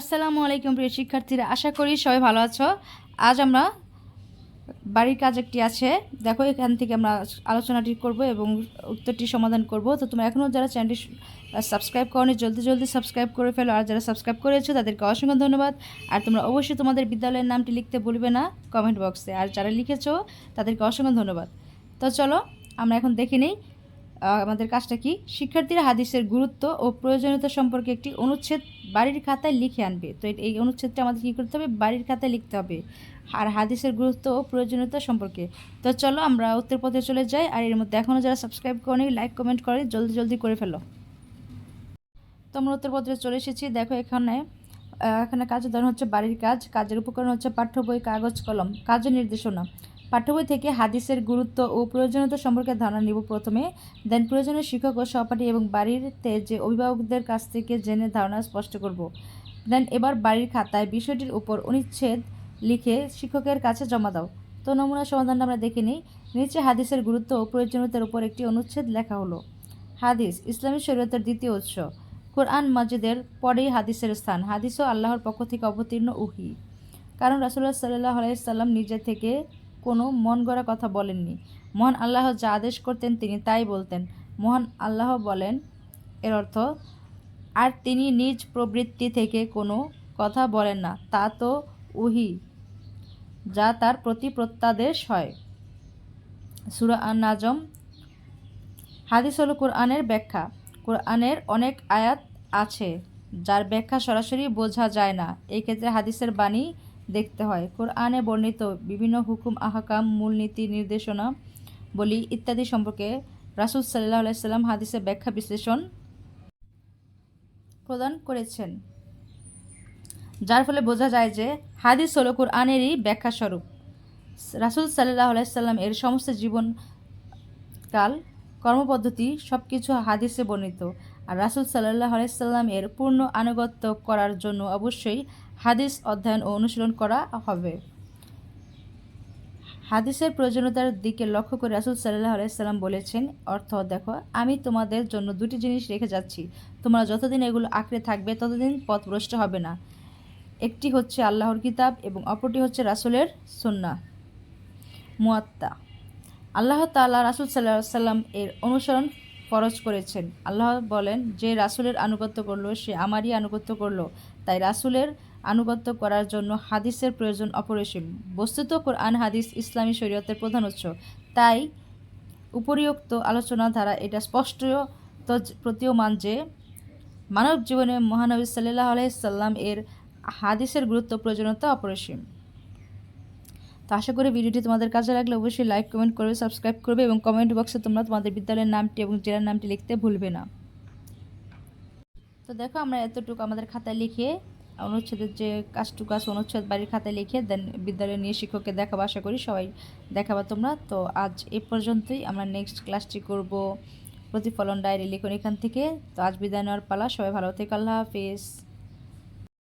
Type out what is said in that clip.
আসসালামু আলাইকুম প্রিয় শিক্ষার্থীরা, আশা করি সবাই ভালো আছো। আজ আমরা বাড়ির কাজ একটি আছে। দেখো, এখান থেকে আমরা আলোচনাটি করব এবং উত্তরটি সমাধান করব। তো তোমরা এখনও যারা চ্যানেলটি সাবস্ক্রাইব করনি, জলদি জলদি সাবস্ক্রাইব করে ফেলো। আর যারা সাবস্ক্রাইব করেছ, তাদেরকে অসংখ্য ধন্যবাদ। আর তোমরা অবশ্যই তোমাদের বিদ্যালয়ের নামটি লিখতে ভুলবে না কমেন্ট বক্সে। আর যারা লিখেছো, তাদেরকে অসংখ্য ধন্যবাদ। তো চলো, আমরা এখন দেখে নিই আমাদের কাজটা কি। শিক্ষার্থীরা হাদিসের গুরুত্ব ও প্রয়োজনীয়তা সম্পর্কে একটি অনুচ্ছেদ বাড়ির খাতায় লিখে আনবে। তো এই- অনুচ্ছেদটা আমাদের কী করতে হবে? বাড়ির খাতায় লিখতে হবে। আর হাদিসের গুরুত্ব ও প্রয়োজনীয়তা সম্পর্কে। তো চলো আমরা উত্তরপথে চলে যাই। আর এর মধ্যে এখনও যারা সাবস্ক্রাইব করেনি লাইক কমেন্ট করে জলদি জলদি করে ফেলো। তো আমরা উত্তরপত্রে চলে এসেছি। দেখো এখানে এখানে কাজের ধরন হচ্ছে বাড়ির কাজ। কাজের উপকরণ হচ্ছে পাঠ্য বই, কাগজ, কলম। কাজের নির্দেশনা। পাঠ্য বই থেকে হাদিসের গুরুত্ব ও প্রয়োজনীয়তা সম্পর্কে ধারণা নিব প্রথমে। দেন প্রয়োজনীয় শিক্ষক ও সহপাঠী এবং বাড়িতে যে অভিভাবকদের কাছ থেকে জেনে ধারণা স্পষ্ট করব। দেন এবার বাড়ির খাতায় বিষয়টির উপর অনুচ্ছেদ লিখে শিক্ষকের কাছে জমা দাও। তো নমুনা সমাধানটা আমরা দেখে নিই। নিচে হাদিসের গুরুত্ব ও প্রয়োজনীয়তার উপর একটি অনুচ্ছেদ লেখা হলো, হাদিস, ইসলামী শরীয়তের দ্বিতীয় উৎস। কোরআন মাজিদের পরেই হাদিসের স্থান। হাদিসও আল্লাহর পক্ষ থেকে অবতীর্ণ উহি। কারণ রাসুল্লাহ সাল্লাহ আলাইসাল্লাম নিজে থেকে কোনো মন গড়া কথা বলেননি। মহান আল্লাহ যা আদেশ করতেন তিনি তাই বলতেন। মহান আল্লাহ বলেন, এর অর্থ, আর তিনি নিজ প্রবৃত্তি থেকে কোনো কথা বলেন না, তা তো উহি, যা তার প্রতি প্রত্যাদেশ হয়। সুরা নাজম হাদিস হলো কোরআনের ব্যাখ্যা। কোরআনের অনেক আয়াত আছে, যার ব্যাখ্যা সরাসরি বোঝা যায় না। এই ক্ষেত্রে হাদিসের বাণী দেখতে হয়। কোরআনে বর্ণিত বিভিন্ন হুকুম, আহকাম, মূলনীতি, নির্দেশনা, বলি ইত্যাদি সম্পর্কে রাসুল সাল্লাহ আলাইসাল্লাম হাদিসের ব্যাখ্যা বিশ্লেষণ প্রদান করেছেন। যার ফলে বোঝা যায় যে হাদিস হলো কোরআনেরই ব্যাখ্যা স্বরূপ রাসুল সাল্লাহ আলাইসাল্লাম এর সমস্ত জীবন কাল, কর্মপদ্ধতি সব কিছু হাদিসে বর্ণিত। আর রাসুল সাল্লাহ আলাইসাল্লাম এর পূর্ণ আনুগত্য করার জন্য অবশ্যই হাদিস অধ্যয়ন ও অনুশীলন করা হবে। হাদিসের প্রয়োজনীয়তার দিকে লক্ষ্য করে রাসুল সাল্লাহ আলাইসাল্লাম বলেছেন, অর্থ দেখো, আমি তোমাদের জন্য দুটি জিনিস রেখে যাচ্ছি। তোমরা যতদিন এগুলো আঁকড়ে থাকবে, ততদিন পথভ্রষ্ট হবে না। একটি হচ্ছে আল্লাহর কিতাব এবং অপরটি হচ্ছে রাসুলের সুন্না মুয়াত্তা। আল্লাহ তাআলা রাসুল সাল্লাহ সাল্লাম এর অনুসরণ ফরজ করেছেন। আল্লাহ বলেন, যে রাসুলের আনুগত্য করল, সে আমারই আনুগত্য করল। তাই রাসুলের আনুগত্য করার জন্য হাদিসের প্রয়োজন অপরিসীম। বস্তুত কোরআন, হাদিস, ইসলামী শরীয়তের প্রধান উৎস। তাই উপরিউক্ত আলোচনা দ্বারা এটা স্পষ্ট প্রতীয়মান যে মানব জীবনে মহানবী সাল্লাহ আলাইসাল্লাম এর হাদিসের গুরুত্ব, প্রয়োজনীয়তা অপরিসীম। তো আশা করি ভিডিওটি তোমাদের কাজে লাগলে অবশ্যই লাইক, কমেন্ট করবে, সাবস্ক্রাইব করবে এবং কমেন্ট বক্সে তোমরা তোমাদের বিদ্যালয়ের নামটি এবং জেলার নামটি লিখতে ভুলবে না। তো দেখো আমরা এতটুকু আমাদের খাতায় লিখে অনুচ্ছেদের যে কাজটুকু আছে, অনুচ্ছেদ বাড়ির খাতায় লিখে দেন বিদ্যালয় নিয়ে শিক্ষককে দেখাবো, আশা করি সবাই দেখাবা তোমরা। তো আজ এ পর্যন্তই, আমরা নেক্সট ক্লাসটি করব প্রতিফলন ডায়েরি লিখুন এখান থেকে। তো আজ বিদায় নেওয়ার পালা, সবাই ভালো থেকে, আল্লাহ হাফিজ।